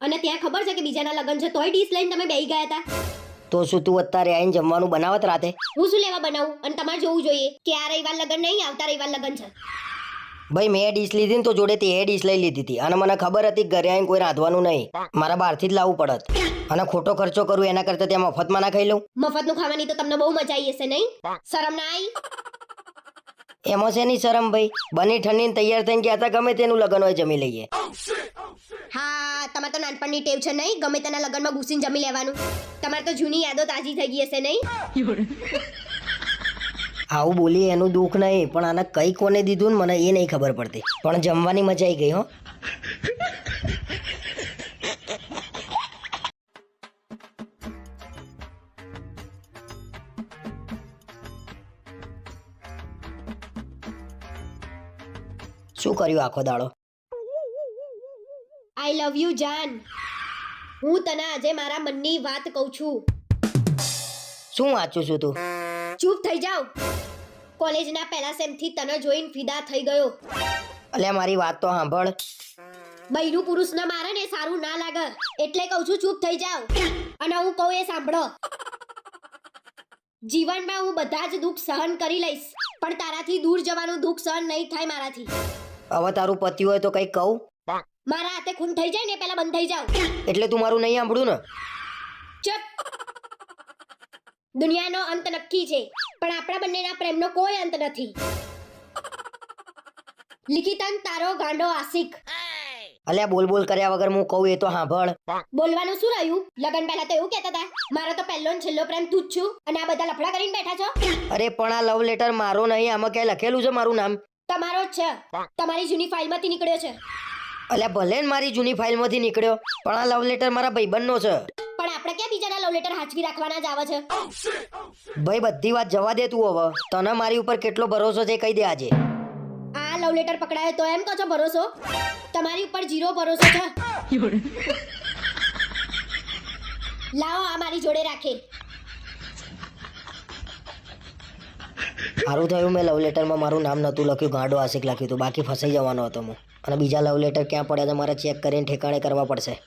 અને ત્યાં ખબર છે કે બીજાના લગ્ન છે તોય ડીશ લઈને તમે બેહી ગયા હતા? તો શું તું અત્યારે આઈને જમવાનું બનાવત રાતે? હું શું લેવા બનાવું? અને તમારે જોવું જોઈએ કે આ રવિવાર લગન નહીં આવતા રવિવાર લગન છે. ભાઈ મેં ડીશ લીધી ને તો જોડે તે ડીશ લઈ લીધી હતી. અને મને ખબર હતી ઘરે આવીને કોઈ રાંધવાનું નહીં. મારા બહારથી જ લાવવું પડત. અને ખોટો ખર્ચો કરું એના કરતા ત્યાં મફતમાં ના ખાઈ લઉં? મફતનું ખાવાની તો તમને બહુ મજા આવી હશે નહીં? શરમ ના આવી? એમાં છે નહીં શરમ ભાઈ? બની ઠંડીને તૈયાર થઈને ગયા હતા ગમે તેનું લગ્ન હોય જમી લઈએ. હા, તમારે તો નાનપણની ટેવ છે નહીં? ગમે તેના લગ્નમાં ઘૂસીને જમી લેવાનું. તમારે તો જૂની યાદો તાજી થઈ ગઈ હશે નહીં? આવું બોલી એનું દુઃખ નહીં, પણ આને કઈ કોને દીધું ને મને એ નહીં ખબર પડતી. પણ જમવાની મજા આવી ગઈ, હો. શું કર્યું આખો દાડો? આઈ લવ યુ જાન હું તને આજે મારા મનની વાત કહું છું. શું વાંચું છું તું? ચૂપ થઈ જાવ. કોલેજના પહેલા સેમથી તને જોઈને ફિદા થઈ ગયો. અલ્યા મારી વાત તો સાંભળ. બૈરું પુરુષ ન મારે ને સારું ના લાગે. એટલે કહું છું ચૂપ થઈ જાવ. અને હું કહું એ સાંભળો. જીવનમાં હું બધા જ દુઃખ સહન કરી લઈશ પણ તારાથી દૂર જવાનું દુઃખ સહન નહીં થાય મારાથી. હવે તારું પતિ હોય તો કઈ કહું? મારા હાથે ખૂન થઈ જાય ને પહેલા બંધ થઈ જાવ એટલે તું મારું નહીં સાંભળું ને? ચપ. દુનિયાનો અંત નક્કી છે પણ આપણા બંનેના પ્રેમનો કોઈ અંત નથી. લિખિતન તારો ગાંડો આશિક. અલ્યા બોલ બોલ કર્યા વગર હું કહું એ તો સાંભળ. બોલવાનું શું રહ્યું? લગન પહેલા તો એવું કહેતા હતા મારો તો પહેલો ને છેલ્લો પ્રેમ તું જ છું અને આ બધા લફડા કરીને બેઠા છો. અરે પણ આ લવ લેટર મારો નહીં આમાં ક્યાંય લખેલું છે મારું નામ? તમારો જ છે. તમારી જૂની ફાઇલમાંથી નીકળ્યો છે. અલ્યા ભલે ને મારી જૂની ફાઇલમાંથી નીકળ્યો પણ આ લવ લેટર મારા ભાઈબંધનો છે. પણ આપણે ક્યાં બીજાના લવ લેટર હાચવી રાખવાના જ આવે છે? ભાઈ બધી વાત જવા દે તું હવે. તને મારી ઉપર કેટલો ભરોસો છે કહી દે આજે. આ લવ લેટર પકડાયો તો એમ કહો છો ભરોસો? તમારી ઉપર જીરો ભરોસો છે. લાવો આ મારી જોડે રાખે. સારું થયું, મેં લવ લેટરમાં મારું નામ નહોતું લખ્યું, ગાંડો આશિક લખ્યું હતું. બાકી ફસાઈ જવાનો હતો હું. અને બીજા લવ લેટર ક્યાં પડ્યા તો મારે ચેક કરીને ઠેકાણે કરવા પડશે.